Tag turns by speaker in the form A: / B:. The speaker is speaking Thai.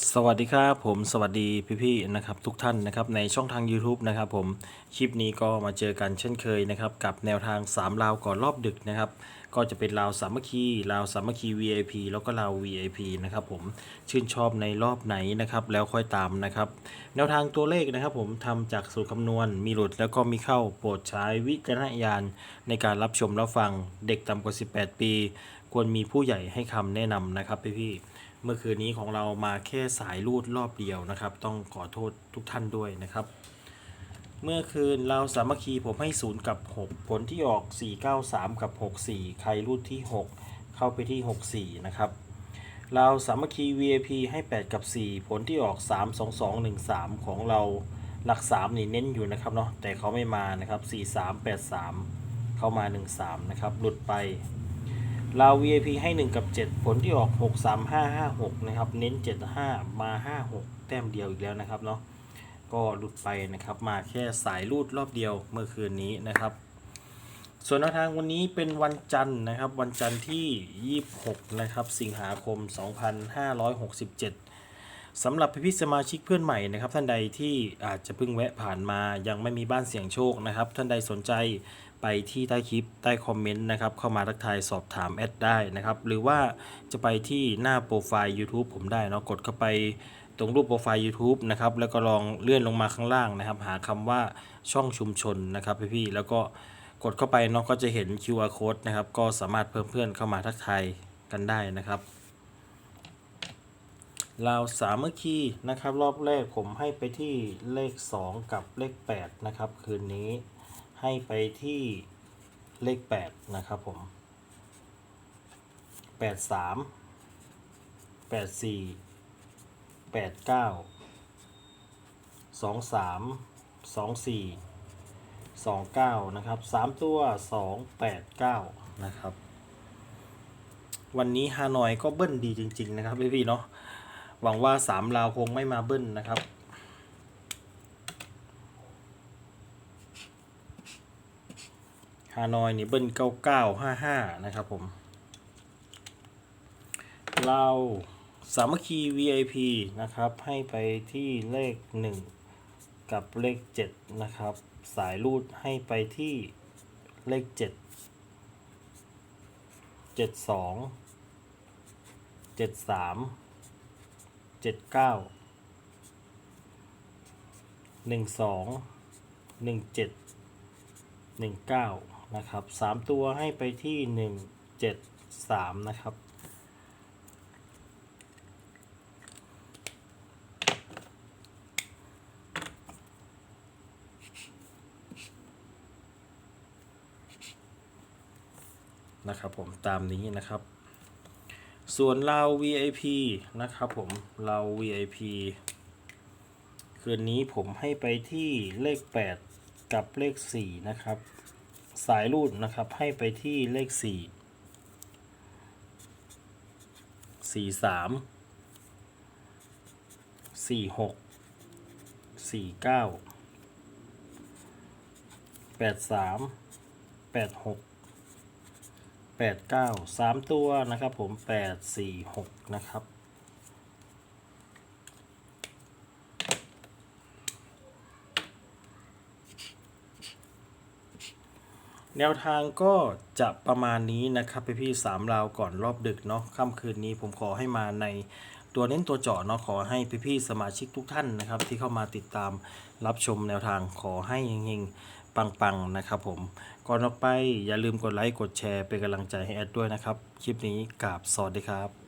A: สวัสดีครับผมสวัสดีพี่ๆนะครับทุกท่านนะครับในช่องทาง YouTube นะครับผมคลิปนี้ก็มาเจอกันเช่นเคยนะครับกับแนวทาง3ลาวก่อนรอบดึกนะครับก็จะเป็นลาวสามัคคีลาวสามัคคี VIP แล้วก็ลาว VIP นะครับผมชื่นชอบในรอบไหนนะครับแล้วค่อยตามนะครับแนวทางตัวเลขนะครับผมทำจากสูตรคำนวณ มีหลุดแล้วก็มีเข้าโปรดใช้วิจารณญาณในการรับชมรับฟังเด็กต่ำกว่า 18 ปี ควรมีผู้ใหญ่ให้คำแนะนำนะครับพี่ๆ เมื่อคืนนี้ของเรามาแค่สายรูดรอบเดียวนะครับ ต้องขอโทษทุกท่านด้วยนะครับ เมื่อคืนเราสามัคคีผมให้ 0 กับ 6 ผลที่ออก 493 กับ 64 ใครรูดที่ 6 เข้าไปที่ 64 นะครับเราสามัคคี VIP ให้ 8 กับ 4 ผลที่ออก 3 2 2 1 3 ของเราหลัก 3 นี่เน้นอยู่นะครับเนาะแต่เขาไม่มานะครับ 4 3 8 3 เข้ามา 1 3 นะครับ หลุดไป เรา VIP ให้ 1 กับ 7 ผลที่ออก 6 3 5 5 6 นะครับ เน้น 75 มา 56 แต้มเดียวอีกแล้วนะครับเนาะก็หลุดไปนะครับ มาแค่สายรูดรอบเดียวเมื่อคืนนี้นะครับ ส่วนแนวทางวันนี้เป็นวันจันทร์นะครับ วันจันทร์ที่ 26 นะครับ สิงหาคม 2567 สำหรับพี่ๆสมาชิกเพื่อนใหม่นะครับ ท่านใดที่อาจจะเพิ่งแวะผ่านมา ยังไม่มีบ้านเสี่ยงโชคนะครับ ท่านใดสนใจไปที่ใต้คลิปใต้คอมเมนต์นะครับเข้ามาทักทายสอบถามแอดได้นะครับ หรือว่าจะไปที่หน้าโปรไฟล์ YouTube ผมได้เนาะกดเข้าไปตรงรูปโปรไฟล์ YouTube นะครับแล้วก็ลองเลื่อนลงมาข้างล่างนะครับ หาคำว่าช่องชุมชนนะครับพี่ๆแล้วก็กดเข้าไปเนาะก็จะเห็น QR code นะครับ ก็สามารถเพิ่มเพื่อนเข้ามาทักทายกันได้นะครับ ลาสามัคคีนะครับรอบแรกผมให้ไปที่เลข 2 กับเลข 8 นะครับ คืนนี้ให้ไปที่เลข 8 นะครับผม 83 84 89 23 24 29 นะครับ 3 ตัว 289 นะครับ วันนี้ฮานอยก็เบิ้ลดีจริง ๆ นะครับพี่ๆเนาะ หวังว่าสามลาวคงไม่มาเบิ้ลนะครับ ฮานอยนี่เบิ้ลเก้าเก้าห้าห้านะครับผมเราสามัคคี VIP นะครับ ให้ไปที่เลขหนึ่งกับเลขเจ็ดนะครับ สายรูดให้ไปที่เลขเจ็ดเจ็ดสองเจ็ดสาม เจ็ดเก้าหนึ่งสองหนึ่งเจ็ดหนึ่งเก้านะครับสามตัวให้ไปที่หนึ่งเจ็ดสามนะครับนะครับผมตามนี้นะครับ ส่วนเรา VIP นะครับผมเรา VIP คืนนี้ผมให้ไปที่เลข 8 กับเลข 4 นะครับ สายรูดนะครับให้ไปที่เลข 4 4 3 4 6 4 9 3 8 6แปดเก้าสามตัวนะครับผมแปดสี่หกนะครับ แนวทางก็จะประมาณนี้นะครับพี่พี่สามราวก่อนรอบดึกเนาะค่ำคืนนี้ผมขอให้มาในตัวเน้นตัวเจาะเนาะขอให้พี่พี่ๆสมาชิกทุกท่านนะครับ ที่เข้ามาติดตามรับชมแนวทางขอให้เฮงๆ ปังๆนะครับผมก่อนออกไปอย่าลืมกดไลค์กดแชร์เป็นกำลังใจให้แอดด้วยนะครับ คลิปนี้กราบสวัสดีครับ